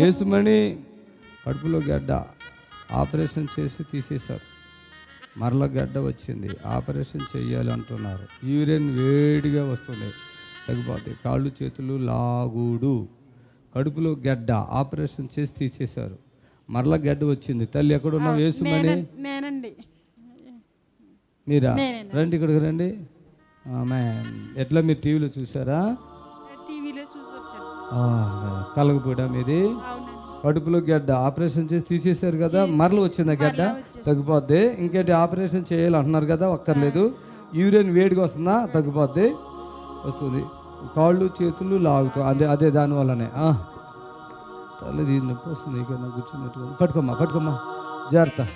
యేసుమణి కడుపులో గడ్డ ఆపరేషన్ చేసి తీసేశారు. మరల గడ్డ వచ్చింది. ఆపరేషన్ చెయ్యాలి అంటున్నారు. యూరిన్ వేడిగా వస్తుంది. తగ్గిపోతాయి కాళ్ళు చేతులు లాగుడు. కడుపులో గడ్డ ఆపరేషన్ చేసి తీసేశారు. మరల గడ్డ వచ్చింది. తల్లి ఎక్కడున్నావు? యేసుమణి నేనే- నేనండి. మీరా. రండి ఇక్కడికి రండి. ఎట్లా మీరు టీవీలో చూసారా కలగపూడా మీది. కడుపులో గడ్డ ఆపరేషన్ చేసి తీసేశారు కదా మరలు వచ్చింది గడ్డ? తగ్గిపోద్ది. ఇంకేంటి ఆపరేషన్ చేయాలి అంటున్నారు కదా ఒక్కర్లేదు యూరిన్ వేడిగా వస్తుందా? తగ్గిపోద్ది. వస్తుంది. కాళ్ళు చేతులు లాగుతాయి అదే అదే దాని వల్లనే. ఆ. తల దీని నొప్పి వస్తుంది నీకైనా కూర్చున్నట్టు పట్టుకోమ్మా పట్టుకోమ్మా. జాగ్రత్త.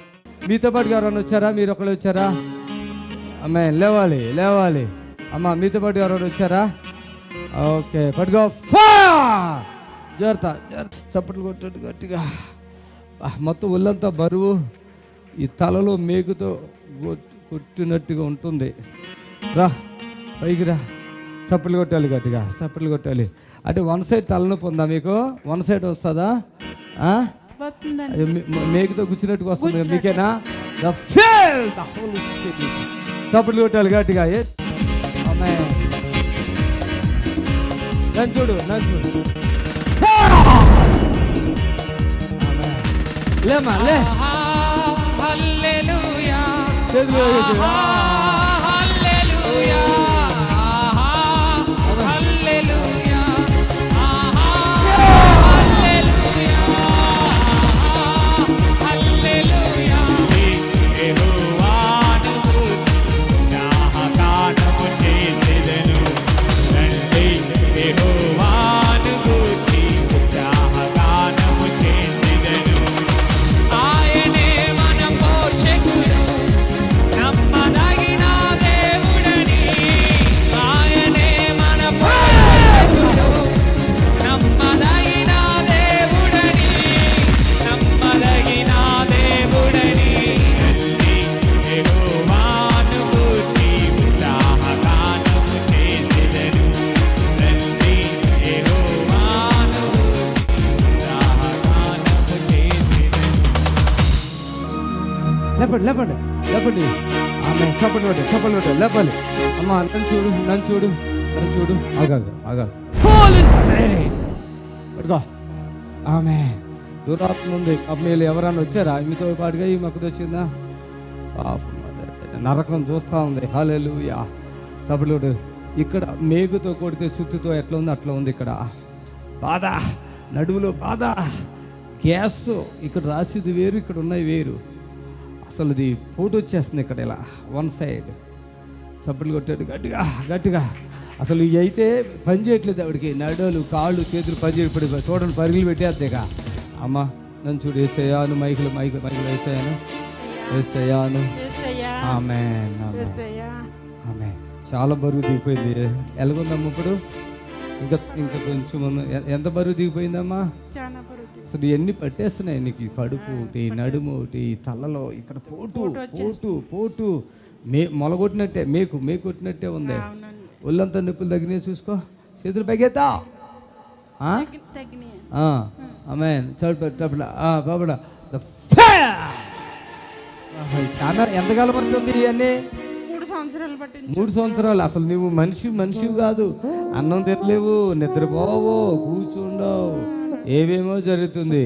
మీతో పాటు ఎవరైనా వచ్చారా? మీరు ఒకళ్ళు వచ్చారా? అమ్మాయి లేవాలి లేవాలి. అమ్మ మీతో పాటు ఎవరైనా వచ్చారా? ఓకే పట్టుకో! జాగ్రత్త జాగ్రత్త. చప్పట్లు కొట్టండి గట్టిగా. మొత్తం ఒళ్ళంతా బరువు ఈ తలలో మేకుతో కొట్- కొట్టినట్టుగా ఉంటుంది. రా పైకి రా. చప్పట్లు కొట్టాలి గట్టిగా చప్పట్లు కొట్టాలి. అంటే వన్ సైడ్ తలనొప్పి ఉందా మీకు? వన్ సైడ్ వస్తుందా? మేకుతో కూర్చున్నట్టుగా వస్తుంది మీకేనా. చప్పట్లు కొట్టాలి గట్టిగా. ఏ? అమ్మాయి. నన్ను చూడు నన్ను చూడు లేమ్మా లే. హల్లెలూయా. హల్లెలూయా. లేపండి లేపండి లేపండి. ఆమె చప్పట్లు కొట్టాలి చప్పట్లు కొట్టాలి లేపాలి అమ్మ నన్ను చూడు నన్ను చూడు నన్ను చూడు. ఆగాదు పడుకో ఆమె దురాత్మ ఉంది. కంపెనీలు ఎవరైనా వచ్చారా? మీతో పాటుగా ఈ మొక్కది వచ్చిందా. నరకం చూస్తూ ఉంది. హాలేలుయా చప్పట్లు కొట్టు. ఇక్కడ మేకుతో కొడితే సుత్తితో ఎట్లా ఉంది? అట్లా ఉంది ఇక్కడ. బాధ. నడువులో బాధ. గ్యాస్. ఇక్కడ రాసిది వేరు ఇక్కడ ఉన్నాయి వేరు. అసలు ఇది పోటు వచ్చేస్తుంది ఇక్కడ ఇలా వన్ సైడ్ చప్పట్లు కొట్టాడు గట్టిగా గట్టిగా. అసలు ఇవి అయితే పని చేయట్లేదు ఆవిడకి. నడులు కాళ్ళు చేతులు పని చేయప్పుడు చూడండి పరుగులు పెట్టేద్దేక అమ్మ నన్ను చూడు వేసేయాను మైకులు మైకు మైకులు వేసేయాను వేసేయాను ఆమె ఆమె చాలా బరువు దిగిపోయింది. ఎలాగుందమ్మా ఇప్పుడు? ఇంకా ఇంకా కొంచెం ఎంత బరువు దిగిపోయిందమ్మా? అసలు ఇవన్నీ పట్టేస్తున్నాయి నీకు కడుపు ఒకటి నడుము ఒకటి తలలో ఇక్కడ పోటు పోటు పోటు మే మొలగొట్టినట్టే మేకు మేకు కొట్టినట్టే ఉంది. ఒళ్ళంతా నొప్పులు తగ్గినాయి చూసుకో. చేతులు పైకెత్తా. ఆ? తగ్గినాయి. ఆ, ఆమెన్. చప్పుడు బాబుడా చాలా ఎంతకాలం పడుతుంది ఇవన్నీ? సంవత్సరాలు పట్టింది మూడు సంవత్సరాలు. అసలు నువ్వు మనిషి మనిషి కాదు. అన్నం తినలేవు నిద్రపోవు కూర్చుండవు. ఏవేమో జరుగుతుంది.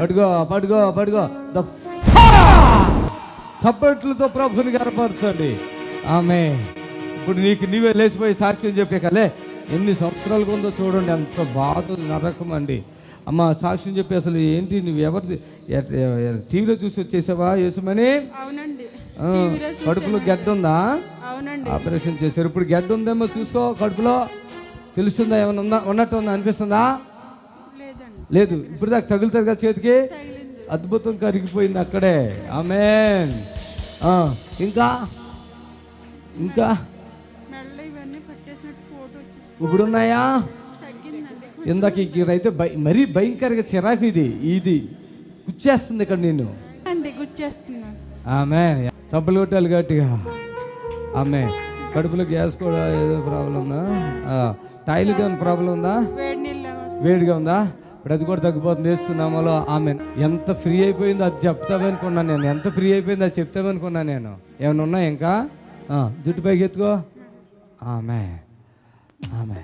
పడుకో పడుకో పడుకో. చప్పట్లతో ప్రభుని గనపరచండి ఆమె ఇప్పుడు నీకు నీవే లేచిపోయి సాక్ష్యం చెప్పే కలే ఎన్ని సంవత్సరాలుగా ఉందో చూడండి. ఎంత బాధ నరకం అండి. అమ్మ సాక్ష్యం చెప్పి అసలు ఏంటి? నువ్వు ఎవరి టీవీలో చూసి వచ్చేసావా యేసుమని? అవునండి. కడుపులో గడ్డ ఉందా? అవునండి. ఆపరేషన్ చేశారు. ఇప్పుడు గడ్డ ఉందేమో చూసుకో కడుపులో. తెలుస్తుందా ఏమన్నా ఉందా? ఉన్నట్టు ఉందా? అనిపిస్తుందా? లేదు. ఇప్పుడు దాకా తగులుతుంది కదా చేతికి? అద్భుతం కరిగిపోయింది అక్కడే. ఆమె ఇంకా? ఇంకా? మెల్ల ఇవన్నీ పట్టేసినట్టు ఫోటో వచ్చేసి ఇప్పుడు ఉన్నాయా తగ్గిందండి. ఇందాక భయ మరీ భయంకరంగా చిరాకు ఇది ఇది. గుచ్చేస్తుంది ఇక్కడ నేను ఆమె సబ్బులు కొట్టాలి గట్టిగా. ఆమె కడుపులో గ్యాస్ కూడా ఏదో ప్రాబ్లం ఉందా? టాయిలెట్ ఏమైనా ప్రాబ్లం ఉందా? వేడిగా ఉందా? ఇప్పుడు అది కూడా తగ్గిపోతుంది. వేస్తున్నామలో ఆమె ఎంత ఫ్రీ అయిపోయిందో అది చెప్తామనుకున్నాను నేను. ఎంత ఫ్రీ అయిపోయిందో అది చెప్తామనుకున్నాను నేను. ఏమైనా ఉన్నా ఇంకా? జుట్టు పైకి ఎత్తుకో. ఆమె ఆమె.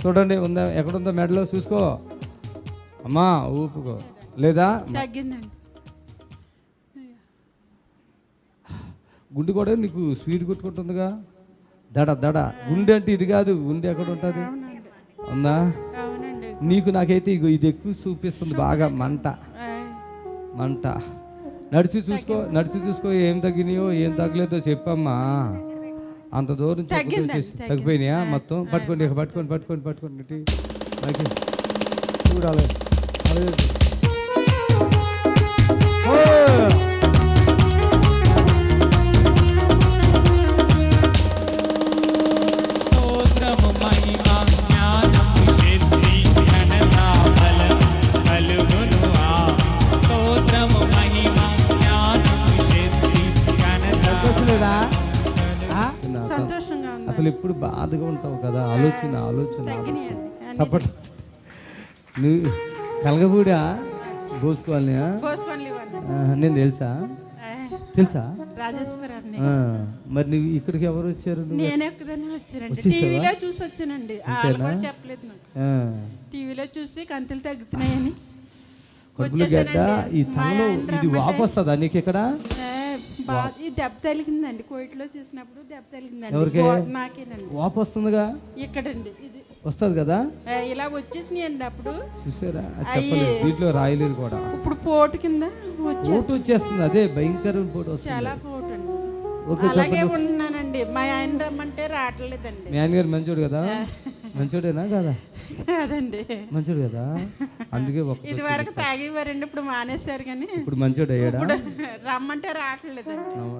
చూడండి ఉందా? ఎక్కడుందో మెడలో చూసుకో. అమ్మా ఊపుకో. లేదా? గుండె కూడా నీకు స్పీడ్ కొట్టుకుంటుందిగా దడ దడ. గుండె అంటే ఇది కాదు గుండె ఎక్కడ ఉంటుంది? ఉందా నీకు నాకైతే ఇగో ఇది ఎక్కువ చూపిస్తుంది బాగా మంట. మంట. నడిచి చూసుకో నడిచి చూసుకో ఏం తగ్గినాయో ఏం తగ్గలేదో చెప్పమ్మా. అంత దూరం. తగ్గిపోయినాయా మొత్తం? పట్టుకోండి పట్టుకోండి పట్టుకోండి పట్టుకోండి. చూడాలి. ఎప్పుడు బాధగా ఉంటావు కదా? ఆలోచన ఆలోచన ఆలోచన. తప్పట్ నువ్వు కలగబూడా పోసుకోవాలి నేను తెలుసా. తెలుసా? మరి నువ్వు ఇక్కడికి ఎవరు వచ్చారు? టీవీలో చూసి వచ్చానండి. చెప్పలేదు టీవీలో చూసి కంతులు తగ్గుతున్నాయని ఈ తలలో ఇది వాపు వస్తుందా నీకు ఇక్కడ? ఈ దెబ్బ తగిలిందండి కోయిట్లో చూసినప్పుడు దెబ్బ తగిలిందండి. నాకేనండి. వాపు వస్తుందిగా? ఇక్కడండి ఇది. వస్తుంది కదా? ఇలా వచ్చేసినాయండి అప్పుడు. చూసారా? చెప్పలేదు. దీంట్లో రాయలేదు కూడా. ఇప్పుడు పోటు కింద వచ్చి పోటు వచ్చేస్తుంది. అదే భయంకరమైన పోటు వస్తుంది. చాలా పోటు అండి అలాగే ఉంటున్నానండి మా ఆయన రమ్మంటే రావట్లేదండి. మీ ఆయన గారు మంచోడు కదా? మంచోడేనా కదా? కాదండి మంచోడు కదా? అందుకే ఇది వరకు తాగేవారండి ఇప్పుడు మానేశారు కానీ ఇప్పుడు మంచోడు అయ్యాడా? రమ్మంటే రావట్లేదండి.